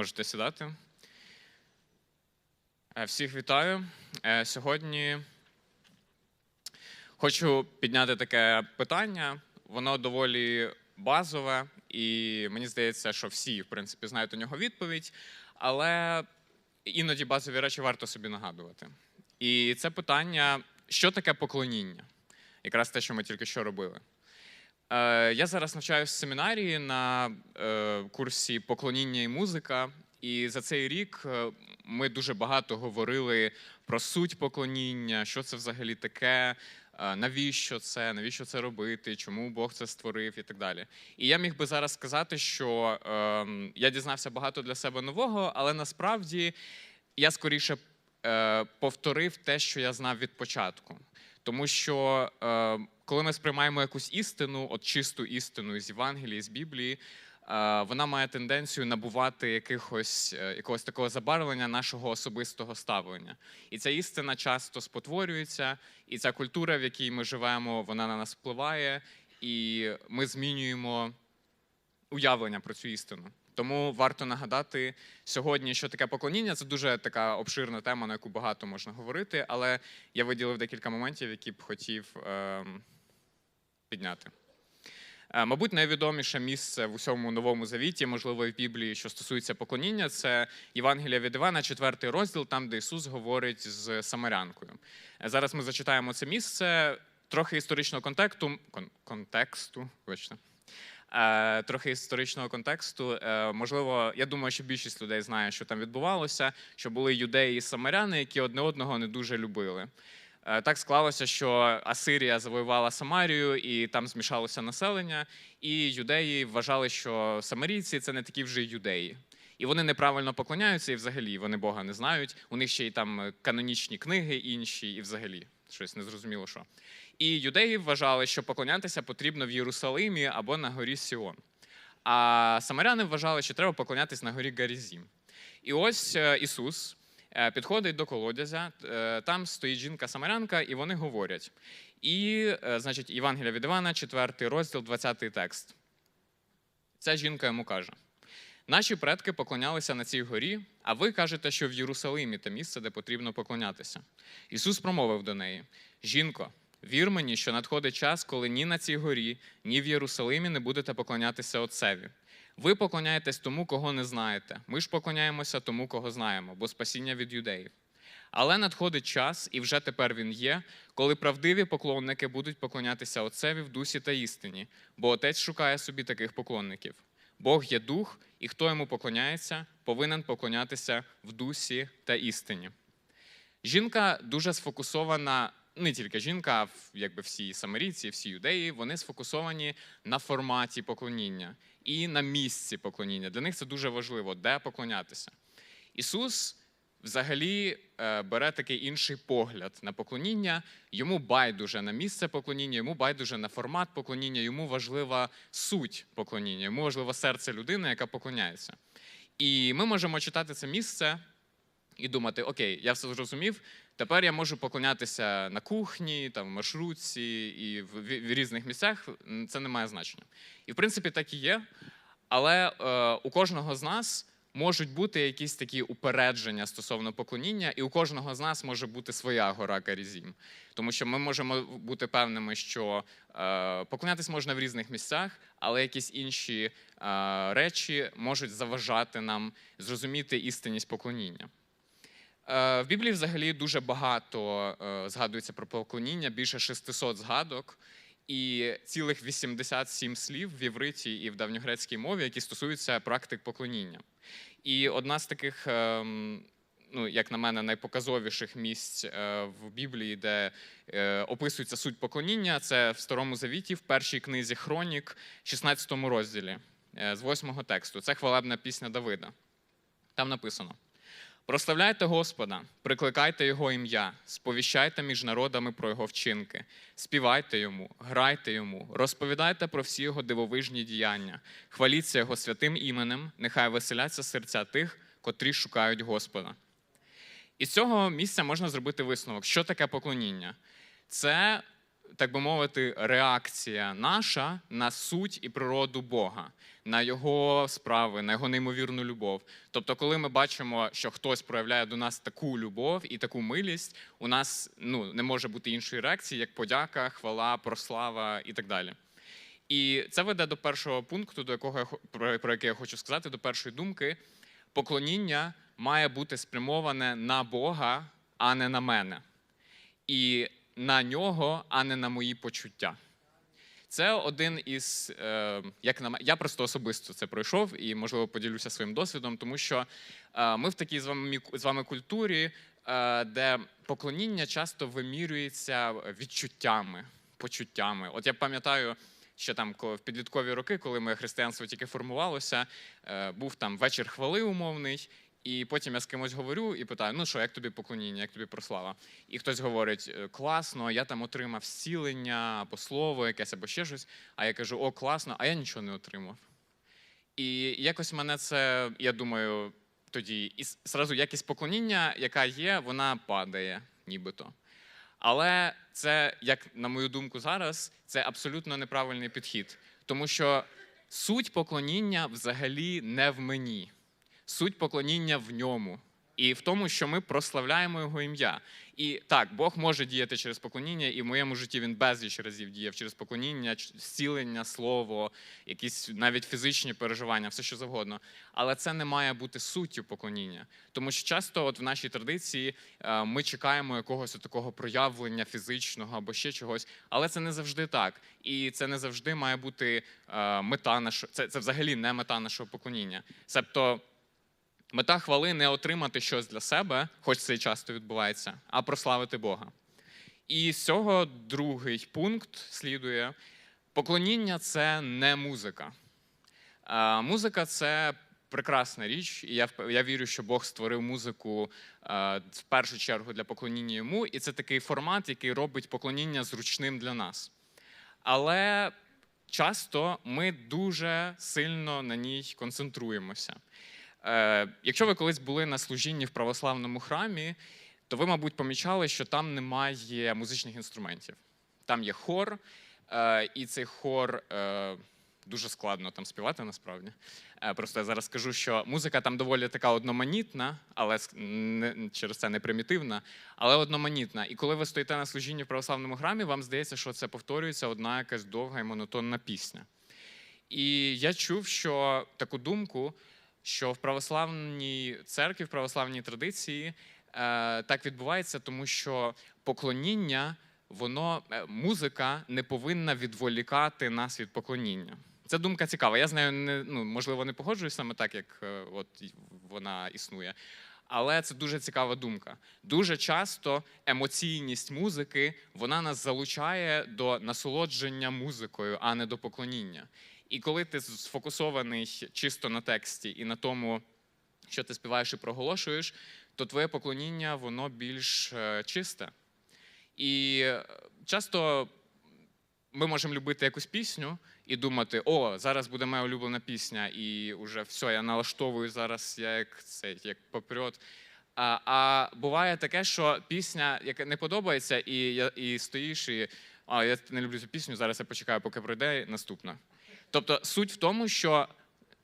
Можете сідати. Е, Всіх вітаю. Е, Сьогодні хочу підняти таке питання. Воно доволі базове, і мені здається, що всі, в принципі, знають у нього відповідь, але іноді базові речі варто собі нагадувати. І це питання: що таке поклоніння? Якраз те, що ми тільки що робили. Е, Я зараз навчаюся в семінарії на е, курсі поклоніння і музика. І за цей рік е, ми дуже багато говорили про суть поклоніння, що це взагалі таке, навіщо це, навіщо це робити, чому Бог це створив і так далі. І я міг би зараз сказати, що е, я дізнався багато для себе нового, але насправді я скоріше повторив те, що я знав від початку. Тому що е, коли ми сприймаємо якусь істину, от чисту істину з Євангелії, з Біблії, е, вона має тенденцію набувати якихось, е, якогось такого забарвлення нашого особистого ставлення. І ця істина часто спотворюється, і ця культура, в якій ми живемо, вона на нас впливає, і ми змінюємо уявлення про цю істину. Тому варто нагадати сьогодні, що таке поклоніння. Це дуже така обширна тема, на яку багато можна говорити, але я виділив декілька моментів, які б хотів ем, підняти. Е, Мабуть, найвідоміше місце в усьому новому завіті, можливо, і в Біблії, що стосується поклоніння, це Євангелія від Івана, четвертий розділ, там, де Ісус говорить з Самарянкою. Е, Зараз ми зачитаємо це місце. Трохи історичного контексту, кон, контексту, вибачте. Е, трохи історичного контексту. Е, можливо, я думаю, що більшість людей знає, що там відбувалося, що були юдеї і самаряни, які одне одного не дуже любили. Е, Так склалося, що Асирія завоювала Самарію, і там змішалося населення, і юдеї вважали, що самарійці це не такі вже юдеї. І вони неправильно поклоняються, і взагалі вони Бога не знають. У них ще й там канонічні книги інші, і взагалі щось незрозуміло що. І юдеї вважали, що поклонятися потрібно в Єрусалимі або на горі Сіон. А самаряни вважали, що треба поклонятися на горі Гарізім. І ось е, Ісус е, підходить до колодязя, е, там стоїть жінка-самарянка, і вони говорять. І, значить, Євангелія від Івана, 4 розділ, 20 текст. Ця жінка йому каже: Наші предки поклонялися на цій горі, а ви кажете, що в Єрусалимі те місце, де потрібно поклонятися. Ісус промовив до неї: Жінко, вір мені, що надходить час, коли ні на цій горі, ні в Єрусалимі не будете поклонятися Отцеві. Ви поклоняєтесь тому, кого не знаєте. Ми ж поклоняємося тому, кого знаємо, бо спасіння від юдеїв. Але надходить час, і вже тепер він є, коли правдиві поклонники будуть поклонятися Отцеві в дусі та істині, бо Отець шукає собі таких поклонників. Бог є дух, і хто йому поклоняється, повинен поклонятися в дусі та істині. Жінка дуже сфокусована, не тільки жінка, а якби всі самарійці, всі юдеї, вони сфокусовані на форматі поклоніння і на місці поклоніння. Для них це дуже важливо, де поклонятися. Ісус взагалі е, бере такий інший погляд на поклоніння. Йому байдуже на місце поклоніння, йому байдуже на формат поклоніння, йому важлива суть поклоніння, йому важливо серце людини, яка поклоняється. І ми можемо читати це місце і думати: Окей, я все зрозумів. Тепер я можу поклонятися на кухні, там, в маршрутці і в, в, в різних місцях. Це не має значення. І в принципі так і є. Але е, у кожного з нас можуть бути якісь такі упередження стосовно поклоніння, і у кожного з нас може бути своя гора Карізім. Тому що ми можемо бути певними, що е, поклонятись можна в різних місцях, але якісь інші е, речі можуть заважати нам зрозуміти істинність поклоніння. Е, В Біблії взагалі дуже багато е, згадується про поклоніння, більше 600 згадок, і цілих 87 слів в євриті і в давньогрецькій мові, які стосуються практик поклоніння. І одна з таких, ем, ну як на мене, найпоказовіших місць е, в Біблії, де е, описується суть поклоніння, це в Старому Завіті, в першій книзі Хронік, 16 розділі, е, з 8 тексту. Це хвалебна пісня Давида. Там написано. Прославляйте Господа, прикликайте Його ім'я, сповіщайте між народами про Його вчинки, співайте йому, грайте йому, розповідайте про всі його дивовижні діяння, хваліться Його святим іменем, нехай веселяться серця тих, котрі шукають Господа. Із цього місця можна зробити висновок, що таке поклоніння. Це так би мовити, реакція наша на суть і природу Бога, на його справи, на його неймовірну любов. Тобто, коли ми бачимо, що хтось проявляє до нас таку любов і таку милість, у нас ну, не може бути іншої реакції, як подяка, хвала, прослава і так далі. І це веде до першого пункту, до якого я про, про який я хочу сказати, до першої думки. Поклоніння має бути спрямоване на Бога, а не на мене. І на нього, а не на мої почуття. Це один із, е, як на я просто особисто це пройшов і, можливо, поділюся своїм досвідом, тому що е, ми в такій з вами, з вами культурі, е, де поклоніння часто вимірюється відчуттями, почуттями. От я пам'ятаю, що там в підліткові роки, коли моє християнство тільки формувалося, е, був там вечір хвали умовний. І потім я з кимось говорю і питаю: ну що, як тобі поклоніння, як тобі прослава? І хтось говорить: «Е, класно, я там отримав зцілення або слово якесь, або ще щось. А я кажу, о, класно, а я нічого не отримав. І якось мене це, я думаю, тоді і зразу якість поклоніння, яка є, вона падає, нібито. Але це, як на мою думку, зараз це абсолютно неправильний підхід, тому що суть поклоніння взагалі не в мені, суть поклоніння в ньому. І в тому, що ми прославляємо його ім'я. І так, Бог може діяти через поклоніння, і в моєму житті він безліч разів діяв через поклоніння, зцілення, слово, якісь навіть фізичні переживання, все що завгодно. Але це не має бути суттю поклоніння. Тому що часто, от в нашій традиції, е, ми чекаємо якогось такого проявлення фізичного або ще чогось, але це не завжди так. І це не завжди має бути е, мета нашого, це, це взагалі не мета нашого поклоніння. Себто. Мета хвали не отримати щось для себе, хоч це і часто відбувається, а прославити Бога. І з цього другий пункт слідує: поклоніння це не музика. Музика це прекрасна річ, і я, я вірю, що Бог створив музику в першу чергу для поклоніння йому, і це такий формат, який робить поклоніння зручним для нас. Але часто ми дуже сильно на ній концентруємося. Е, якщо ви колись були на служінні в православному храмі, то ви, мабуть, помічали, що там немає музичних інструментів. Там є хор, е, і цей хор е, дуже складно там співати насправді. Просто я зараз скажу, що музика там доволі така одноманітна, але через це не примітивна, але одноманітна. І коли ви стоїте на служінні в православному храмі, вам здається, що це повторюється одна якась довга і монотонна пісня. І я чув, що таку думку, що в православній церкві, в православній традиції е, так відбувається, тому що поклоніння, воно е, музика не повинна відволікати нас від поклоніння. Це думка цікава. Я з нею не ну, можливо не погоджуюсь саме так, як е, от вона існує. Але це дуже цікава думка. Дуже часто емоційність музики вона нас залучає до насолодження музикою, а не до поклоніння. І коли ти сфокусований чисто на тексті і на тому, що ти співаєш і проголошуєш, то твоє поклоніння воно більш е, чисте. І е, часто ми можемо любити якусь пісню і думати, о, зараз буде моя улюблена пісня, і вже все, я налаштовую зараз, я як цей, як патріот. А, а буває таке, що пісня, яка не подобається, і, і стоїш, і а, я не люблю цю пісню, зараз я почекаю, поки пройде наступна. Тобто суть в тому, що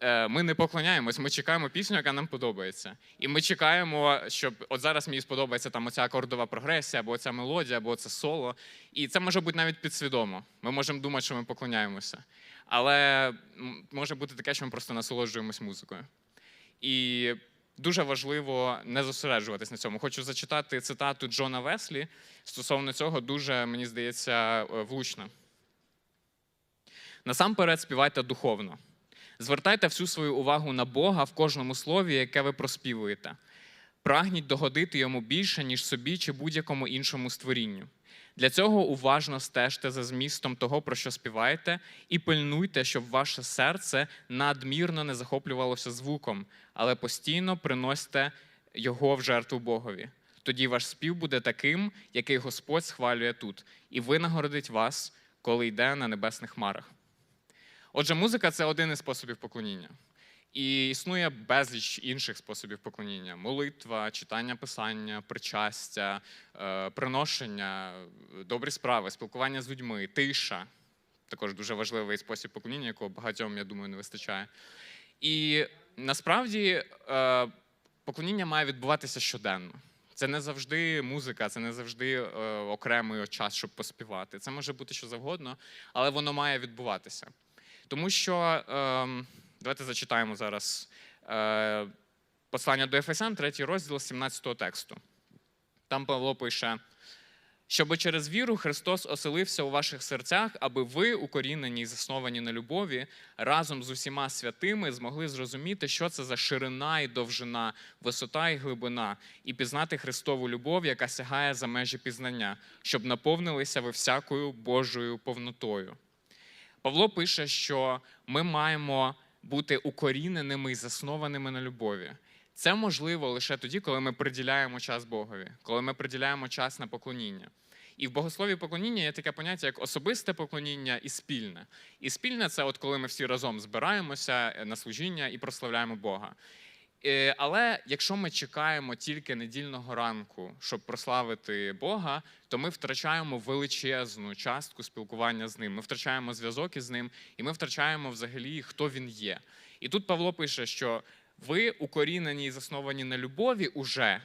е, ми не поклоняємось, ми чекаємо пісню, яка нам подобається. І ми чекаємо, щоб от зараз мені сподобається там оця акордова прогресія, або ця мелодія, або це соло. І це може бути навіть підсвідомо. Ми можемо думати, що ми поклоняємося. Але може бути таке, що ми просто насолоджуємось музикою. І дуже важливо не зосереджуватись на цьому. Хочу зачитати цитату Джона Веслі стосовно цього, дуже, мені здається, е, влучно. Насамперед співайте духовно. Звертайте всю свою увагу на Бога в кожному слові, яке ви проспівуєте. Прагніть догодити йому більше, ніж собі чи будь-якому іншому створінню. Для цього уважно стежте за змістом того, про що співаєте, і пильнуйте, щоб ваше серце надмірно не захоплювалося звуком, але постійно приносьте його в жертву Богові. Тоді ваш спів буде таким, який Господь схвалює тут, і винагородить вас, коли йде на небесних хмарах. Отже, музика це один із способів поклоніння. І існує безліч інших способів поклоніння: молитва, читання писання, причастя, е, приношення, добрі справи, спілкування з людьми, тиша. Також дуже важливий спосіб поклоніння, якого багатьом, я думаю, не вистачає. І насправді е, поклоніння має відбуватися щоденно. Це не завжди музика, це не завжди е, окремий час, щоб поспівати. Це може бути що завгодно, але воно має відбуватися. Тому що е, давайте зачитаємо зараз е, послання до Ефесян, третій розділ 17 тексту. Там Павло пише: щоби через віру Христос оселився у ваших серцях, аби ви, укорінені і засновані на любові, разом з усіма святими змогли зрозуміти, що це за ширина і довжина, висота і глибина, і пізнати Христову любов, яка сягає за межі пізнання, щоб наповнилися ви всякою Божою повнотою. Павло пише, що ми маємо бути укоріненими і заснованими на любові. Це можливо лише тоді, коли ми приділяємо час Богові, коли ми приділяємо час на поклоніння. І в богослові поклоніння є таке поняття, як особисте поклоніння і спільне. І спільне це от коли ми всі разом збираємося е, на служіння і прославляємо Бога. Е, Але якщо ми чекаємо тільки недільного ранку, щоб прославити Бога, то ми втрачаємо величезну частку спілкування з ним. Ми втрачаємо зв'язок із ним, і ми втрачаємо взагалі, хто він є. І тут Павло пише, що ви укорінені і засновані на любові уже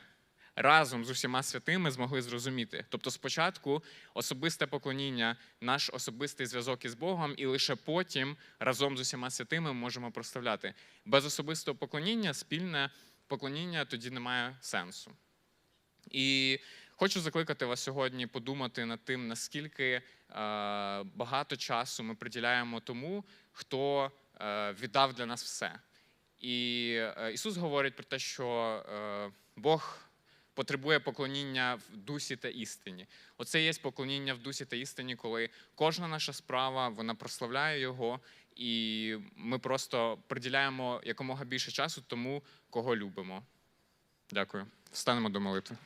разом з усіма святими змогли зрозуміти. Тобто, спочатку особисте поклоніння, наш особистий зв'язок із Богом, і лише потім разом з усіма святими ми можемо проставляти. Без особистого поклоніння спільне поклоніння тоді не має сенсу. І хочу закликати вас сьогодні подумати над тим, наскільки е, багато часу ми приділяємо тому, хто е, віддав для нас все. І е, Ісус говорить про те, що Бог потребує поклоніння в дусі та істині. Оце є поклоніння в дусі та істині, коли кожна наша справа вона прославляє Його, і ми просто приділяємо якомога більше часу тому, кого любимо. Дякую. Встанемо до молитви.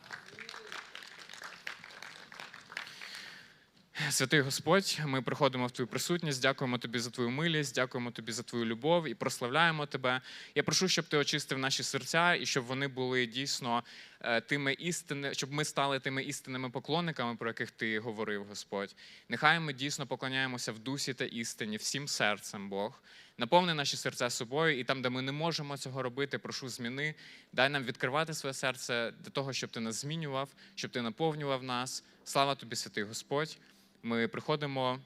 Святий Господь, ми приходимо в Твою присутність, дякуємо Тобі за Твою милість, дякуємо Тобі за Твою любов і прославляємо Тебе. Я прошу, щоб Ти очистив наші серця і щоб вони були дійсно е, тими істини, щоб ми стали тими істинними поклонниками, про яких Ти говорив, Господь. Нехай ми дійсно поклоняємося в дусі та істині, всім серцем, Бог. Наповни наші серця собою, і там, де ми не можемо цього робити, прошу зміни. Дай нам відкривати своє серце для того, щоб ти нас змінював, щоб ти наповнював нас. Слава тобі, святий Господь. Ми приходимо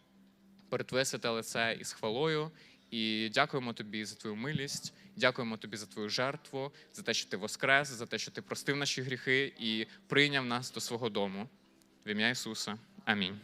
перед Твоє святе лице із хвалою і дякуємо тобі за твою милість, дякуємо тобі за твою жертву, за те, що ти воскрес, за те, що ти простив наші гріхи і прийняв нас до свого дому. В ім'я Ісуса. Амінь.